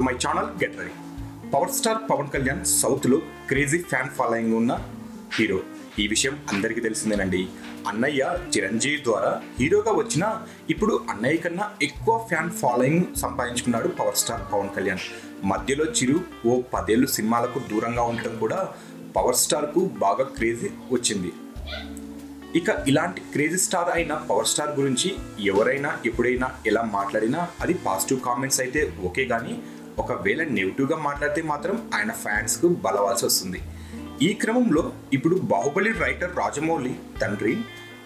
My channel get ready power star Pawan Kalyan సౌత్లో crazy fan following ఉన్న hero ఈ విషయం అందరికీ తెలిసిందేనండి. అన్నయ్య చిరంజీవి ద్వారా హీరోగా వచ్చిన ఇప్పుడు అన్నయ్య కన్నా ఎక్కువ ఫ్యాన్ ఫాలోయింగ్ సంపాదించుకున్నాడు పవర్ స్టార్ పవన్ కళ్యాణ్ మధ్యలో చిరు ఓ పదేళ్ళు సినిమాలకు దూరంగా ఉండటం కూడా పవర్ స్టార్కు బాగా క్రేజీ వచ్చింది. ఇక ఇలాంటి క్రేజీ స్టార్ అయిన పవర్ స్టార్ గురించి ఎవరైనా ఎప్పుడైనా ఎలా మాట్లాడినా అది పాజిటివ్ కామెంట్స్ అయితే ఓకే కానీ ఒకవేళ నెగిటివ్గా మాట్లాడితే మాత్రం ఆయన ఫ్యాన్స్కు బలవాల్సి వస్తుంది. ఈ క్రమంలో ఇప్పుడు బాహుబలి రైటర్ రాజమౌళి తండ్రి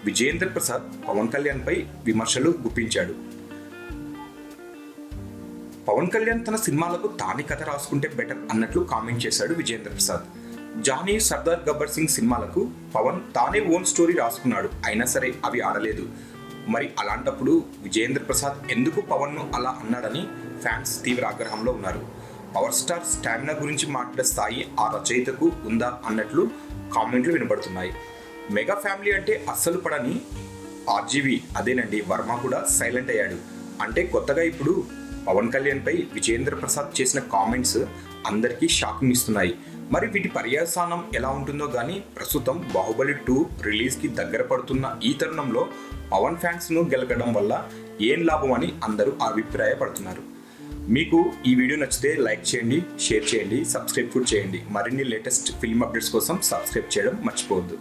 విజయేంద్ర ప్రసాద్ పవన్ కళ్యాణ్పై విమర్శలు గుప్పించాడు. పవన్ కళ్యాణ్ తన సినిమాలకు తానే కథ రాసుకుంటే బెటర్ అన్నట్లు కామెంట్ చేశాడు విజయేంద్ర ప్రసాద్. జానీ సర్దార్ గబ్బర్ సింగ్ సినిమాలకు పవన్ తానే ఓన్ స్టోరీ రాసుకున్నాడు. అయినా సరే అవి ఆడలేదు. మరి అలాంటప్పుడు విజయేంద్ర ప్రసాద్ ఎందుకు పవన్ను అలా అన్నాడని ఫ్యాన్స్ తీవ్ర ఆగ్రహంలో ఉన్నారు. పవర్ స్టార్ స్టామినా గురించి మాట్లాడే స్థాయి ఆ రచయితకు ఉందా అన్నట్లు కామెంట్లు వినబడుతున్నాయి. మెగా ఫ్యామిలీ అంటే అస్సలు పడని ఆర్జీవి అదేనండి వర్మ కూడా సైలెంట్ అయ్యాడు. అంటే కొత్తగా ఇప్పుడు పవన్ కళ్యాణ్ పై విజేంద్ర ప్రసాద్ చేసిన కామెంట్స్ అందరికీ షాకింగ్ ఇస్తున్నాయి. మరి వీటి పర్యావసానం ఎలా ఉంటుందో కానీ ప్రస్తుతం బాహుబలి టూ రిలీజ్కి దగ్గర పడుతున్న ఈ తరుణంలో పవన్ ఫ్యాన్స్ను గెలకడం వల్ల ఏం లాభం అని అందరూ అభిప్రాయపడుతున్నారు. మీకు ఈ వీడియో నచ్చితే లైక్ చేయండి షేర్ చేయండి సబ్స్క్రైబ్ కూడా చేయండి. మరిన్ని లేటెస్ట్ ఫిల్మ్ అప్డేట్స్ కోసం సబ్స్క్రైబ్ చేయడం మర్చిపోవద్దు.